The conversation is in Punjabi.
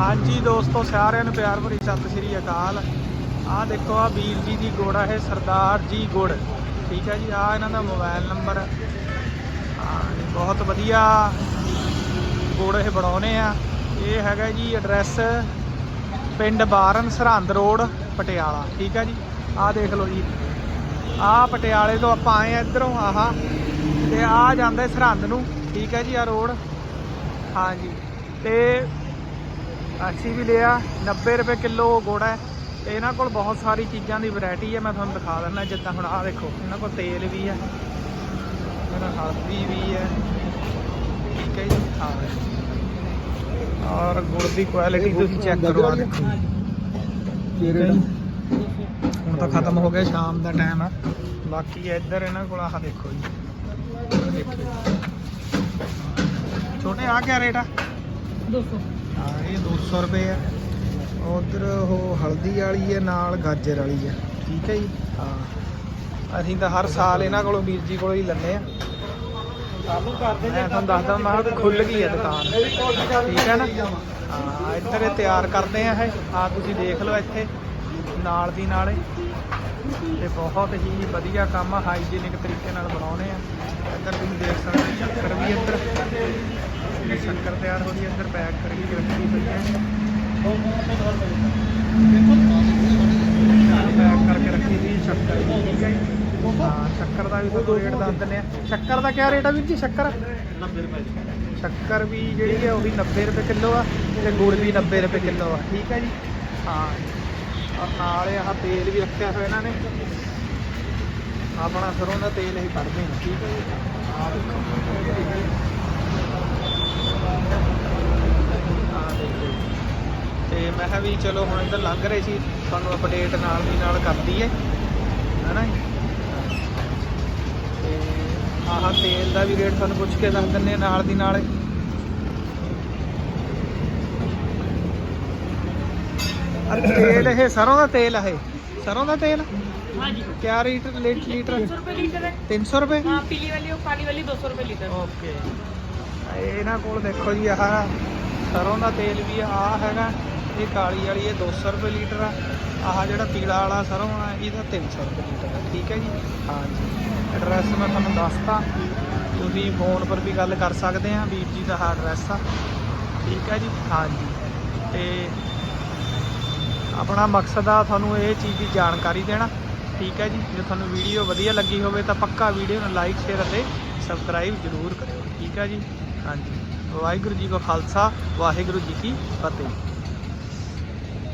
ਹਾਂਜੀ ਦੋਸਤੋ, ਸਾਰਿਆਂ ਨੂੰ ਪਿਆਰ ਭਰੀ ਸਤਿ ਸ੍ਰੀ ਅਕਾਲ। ਆਹ ਦੇਖੋ ਆ ਵੀਰ ਜੀ ਦੀ ਗੁੜ ਆ, ਇਹ ਸਰਦਾਰ ਜੀ ਗੁੜ। ਠੀਕ ਹੈ ਜੀ ਆ ਇਹਨਾਂ ਦਾ ਮੋਬਾਈਲ ਨੰਬਰ। ਬਹੁਤ ਵਧੀਆ ਗੁੜ ਇਹ ਬਣਾਉਨੇ ਆ। ਇਹ ਹੈਗਾ ਜੀ ਐਡਰੈਸ ਪਿੰਡ ਬਾਰਨ ਸਰਹੰਦ ਰੋਡ, ਪਟਿਆਲਾ। ਠੀਕ ਹੈ ਜੀ, ਆਹ ਦੇਖ ਲਓ ਜੀ। ਆਹ ਪਟਿਆਲੇ ਤੋਂ ਆਪਾਂ ਆਏ ਆ ਇਧਰੋਂ, ਆਹਾ। ਤੇ ਆ ਜਾਂਦਾ ਸਰਹੰਦ ਨੂੰ। ਠੀਕ ਹੈ ਜੀ ਆ ਰੋਡ। ਹਾਂਜੀ ਤੇ ਅਸੀਂ ਵੀ ਲਿਆ 90 ਰੁਪਏ ਕਿਲੋ ਗੁੜ ਹੈ। ਤੇ ਇਹਨਾਂ ਕੋਲ ਬਹੁਤ ਸਾਰੀ ਚੀਜ਼ਾਂ ਦੀ ਵੈਰਾਈਟੀ ਹੈ ਮੈਂ ਤੁਹਾਨੂੰ ਦਿਖਾ ਦਿੰਦਾ ਜਿੱਦਾਂ ਹੁਣ ਆਹ ਦੇਖੋ ਇਹਨਾਂ ਕੋਲ ਤੇਲ ਵੀ ਹੈ। ਇਹਨਾਂ ਹਲਦੀ ਵੀ ਹੈ। ਠੀਕ ਹੈ ਜੀ ਹਾਂ ਔਰ ਗੁੜ ਦੀ ਕੁਆਲਿਟੀ ਤੁਸੀਂ ਚੈੱਕ ਕਰੋ ਆਹ ਦੇਖੋ। ਹੁਣ ਤਾਂ ਖਤਮ ਹੋ ਗਿਆ ਸ਼ਾਮ ਦਾ ਟਾਈਮ ਆ ਬਾਕੀ ਇੱਧਰ ਇਹਨਾਂ ਕੋਲ ਆਹ ਦੇਖੋ ਜੀ। ਦੇਖੋ। ਛੋਟੇ ਆ ਕਿਆ ਰੇਟ ਆ? 200 ਹਾਂ ਇਹ 200 ਰੁਪਏ ਆ। ਉਧਰ ਉਹ ਹਲਦੀ ਵਾਲੀ ਹੈ ਨਾਲ ਗਾਜਰ ਵਾਲੀ ਹੈ ਠੀਕ ਹੈ ਜੀ? ਹਾਂ। ਅਸੀਂ ਤਾਂ ਹਰ ਸਾਲ ਇਹਨਾਂ ਕੋਲੋਂ ਵੀਰ ਜੀ ਕੋਲੋਂ ਹੀ ਲੈਂਦੇ ਆ। ਚਾਲੂ ਕਰਦੇ ਮੈਂ ਤੁਹਾਨੂੰ ਦੱਸਦਾ ਮੈਂ ਖੁੱਲ ਗਈ ਹੈ ਦੁਕਾਨ। ਠੀਕ ਹੈ ਨਾ? ਹਾਂ ਇੱਧਰ ਇਹ ਤਿਆਰ ਕਰਦੇ ਆ ਇਹ। ਆ ਤੁਸੀਂ ਦੇਖ ਲਓ ਇੱਥੇ ਨਾਲ ਦੀ ਨਾਲੇ। ਤੇ ਬਹੁਤ ਹੀ ਵਧੀਆ ਕੰਮ ਹਾਈਜੀਨਿਕ ਤਰੀਕੇ ਨਾਲ ਬਣਾਉਣੇ ਆ। ਇੱਧਰ ਤੁਸੀਂ ਦੇਖ ਸਕਦੇ ਹੋ ਸ਼ੱਕਰ ਵੀ ਇੱਧਰ। ਇਹ ਸ਼ੱਕਰ ਤਿਆਰ ਹੋ ਰਹੀ ਹੈ ਇੱਧਰ ਪੈਕ ਕਰਕੇ ਰੱਖੀ ਹੋਈ ਹੈ। ਪੈਕ ਕਰਕੇ ਰੱਖੀ ਹੋਈ ਹੈ ਸ਼ੱਕਰ ਸ਼ੱਕਰ ਦਾ ਵੀ ਤੁਹਾਨੂੰ ਰੇਟ ਦੱਸ ਦਿੰਦੇ ਆ। ਸ਼ੱਕਰ ਦਾ ਕਿਆ ਰੇਟ ਆ ਵੀਰ ਜੀ, ਸ਼ੱਕਰ? 90 ਰੁਪਏ ਸ਼ੱਕਰ ਵੀ ਜਿਹੜੀ ਹੈ ਉਹ ਵੀ 90 ਰੁਪਏ ਕਿਲੋ ਆ ਤੇ ਗੁੜ ਵੀ 90 ਰੁਪਏ ਕਿਲੋ ਆ, ਠੀਕ ਹੈ ਜੀ। ਹਾਂ ਔਰ ਨਾਲ ਆਹ ਤੇਲ ਵੀ ਰੱਖਿਆ ਹੋਇਆ ਇਹਨਾਂ ਨੇ। ਆਪਣਾ ਸਰੋਂ ਦਾ ਤੇਲ ਹੀ ਕੱਢਦੇ ਨੇ ਠੀਕ ਹੈ ਜੀ ਆਹ ਦੇਖੋ ਆਹ ਦੇਖੋ ਤੇ ਮੈਂ ਕਿਹਾ ਵੀ ਚਲੋ ਹੁਣ ਇੱਧਰ ਲੰਘ ਰਹੇ ਸੀ ਤੁਹਾਨੂੰ ਅਪਡੇਟ ਨਾਲ ਦੀ ਨਾਲ ਕਰਦੀ ਹੈ ਹੈਨਾ ਤੇ ਆਹ ਤੇਲ ਦਾ ਵੀ ਰੇਟ ਤੁਹਾਨੂੰ ਪੁੱਛ ਕੇ ਦੱਸ ਦਿੰਨੇ ਨਾਲ ਦੀ ਨਾਲ। ਤੇਲ ਇਹ ਸਰੋਂ ਦਾ ਤੇਲ ਹੈ ਸਰੋਂ ਦਾ ਤੇਲ? ਹਾਂਜੀ। ਕਿਆ ਰੇਟ ਲੀਟਰ? 300 ਰੁਪਏ ਲੀਟਰ ਹੈ। 300 ਰੁਪਏ? ਹਾਂ ਪੀਲੀ ਵਾਲੀ ਉਹ ਕਾਲੀ ਵਾਲੀ 200 ਰੁਪਏ ਲੀਟਰ। ਓਕੇ। ਇਹਨਾਂ ਕੋਲ ਦੇਖੋ ਜੀ ਆਹ ਸਰੋਂ ਦਾ ਤੇਲ ਵੀ ਆ ਹੈਗਾ। ਇਹ ਕਾਲੀ ਵਾਲੀ, ਇਹ 200 ਰੁਪਏ ਲੀਟਰ ਆ। ਆਹ ਜਿਹੜਾ ਪੀਲਾ ਵਾਲਾ ਸਰੋਂ ਆ, ਇਹਦਾ 300 ਰੁਪਏ ਲੀਟਰ ਆ, ਠੀਕ ਹੈ ਜੀ? ਹਾਂਜੀ। ਐਡਰੈਸ ਮੈਂ ਤੁਹਾਨੂੰ ਦੱਸਤਾ। ਤੁਸੀਂ ਫੋਨ ਪਰ ਵੀ ਗੱਲ ਕਰ ਸਕਦੇ ਆ, ਵੀਰ ਜੀ ਦਾ ਐਡਰੈਸ ਆ। ਠੀਕ ਹੈ ਜੀ? ਹਾਂਜੀ। ਤੇ ਆਪਣਾ ਮਕਸਦ ਆ ਤੁਹਾਨੂੰ ਇਹ ਚੀਜ਼ ਦੀ ਜਾਣਕਾਰੀ ਦੇਣਾ। ਠੀਕ ਹੈ ਜੀ? ਜੇ ਤੁਹਾਨੂੰ ਵੀਡੀਓ ਵਧੀਆ ਲੱਗੀ ਹੋਵੇ ਤਾਂ ਪੱਕਾ ਵੀਡੀਓ ਨੂੰ ਲਾਈਕ ਸ਼ੇਅਰ ਅਤੇ ਸਬਸਕ੍ਰਾਈਬ ਜ਼ਰੂਰ ਕਰਿਓ। ਠੀਕ ਹੈ ਜੀ? ਹਾਂਜੀ। ਵਾਹਿਗੁਰੂ ਜੀ ਕਾ ਖਾਲਸਾ, ਵਾਹਿਗੁਰੂ ਜੀ ਕੀ ਫਤਿਹ।